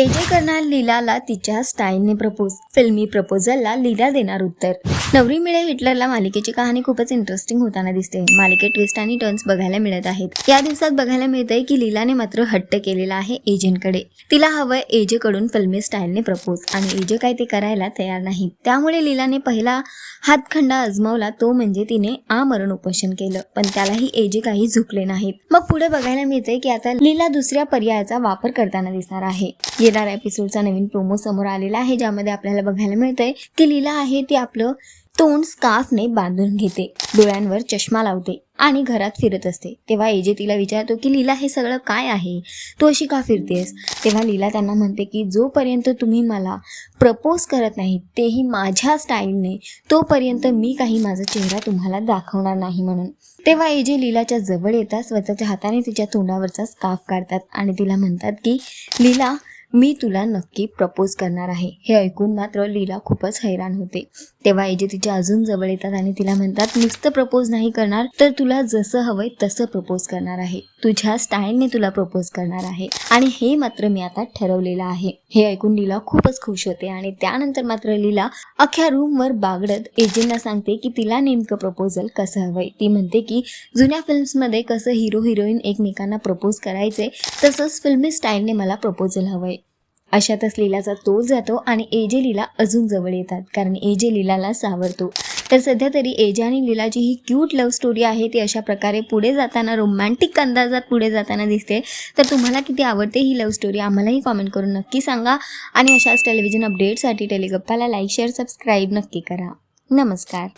AJ करणार लीलाला तिच्या स्टाईलने प्रपोज फिल्मी प्रपोजलला लीला देणार उत्तर. नवरी मिळे हिटलरला मालिकेची कहाणी खूपच इंटरेस्टिंग होताना दिसते. मालिकेत ट्विस्ट आणि टर्न्स बघायला मिळत आहेत. या दिवसात बघायला मिळतंय की लीलाने मात्र हट्ट केलेला आहे एजेंटकडे तिला हवंय एजे कडून फिल्मी स्टाईलने प्रपोज आणि एजे काय ते करायला तयार नाही त्यामुळे लीलाने पहिला हातखंडा आजमावला तो म्हणजे तिने आमरण उपोषण केलं. पण त्यालाही एजे काही झुकले नाहीत. मग पुढे बघायला मिळतंय की आता लीला दुसऱ्या पर्यायाचा वापर करताना दिसणार आहे. केदार एपिसोडचा नवीन प्रोमो समोर आलेला आहे ज्यामध्ये आपल्याला बघायला मिळतंय की लीला आहे ती आपलं तोंड स्कार्फने बांधून घेते डोळ्यांवर चष्मा लावते आणि घरात फिरत असते. तेव्हा एजे तिला विचारतो की लीला हे सगळं काय आहे? तू अशी का फिरतेस? तेव्हा लीला त्यांना म्हणते की जोपर्यंत तुम्ही मला प्रपोज करत नाही तेही माझ्या स्टाईलने तोपर्यंत मी काही माझा चेहरा तुम्हाला दाखवणार नाही म्हणून. तेव्हा एजे लीलाच्या जवळ येतात स्वतःच्या हाताने तिच्या तोंडावरचा स्काफ काढतात आणि तिला म्हणतात की लीला मी तुला नक्की प्रपोज करणार आहे. हे ऐकून मात्र लीला खूपच हैराण होते. तेव्हा एजे तिच्या अजून जवळ येतात आणि तिला म्हणतात नुसतं प्रपोज नाही करणार तर तुला जसं हवंय तसं प्रपोज करणार आहे. तुझ्या स्टाईलने तुला प्रपोज करणार आहे. आणि हे मात्र मी आता ठरवलेलं आहे. हे ऐकून लीला खूपच खुश होते आणि त्यानंतर मात्र लीला अख्ख्या रूमवर बागडत एजेंना सांगते की तिला नेमकं प्रपोजल कसं हवंय. ती म्हणते की जुन्या फिल्म्समध्ये कसं हिरो हिरोईन एकमेकांना प्रपोज करायचे तसंच फिल्मी स्टाईलने मला प्रपोजल हवंय. अशातच लीलाचा तोल जातो आणि एजे लीला अजून जवळ येतात कारण एजे लीलाला सावरतो. तर सध्या तरी एजे आणि लीलाची ही क्यूट लव्ह स्टोरी आहे ती अशा प्रकारे पुढे जाताना रोमॅन्टिक अंदाजात पुढे जाताना दिसते. तर तुम्हाला किती आवडते ही लव्ह स्टोरी आम्हालाही कॉमेंट करून नक्की सांगा. आणि अशाच टेलिव्हिजन अपडेटसाठी टेलिगप्पाला लाईक शेअर सबस्क्राईब नक्की करा. नमस्कार.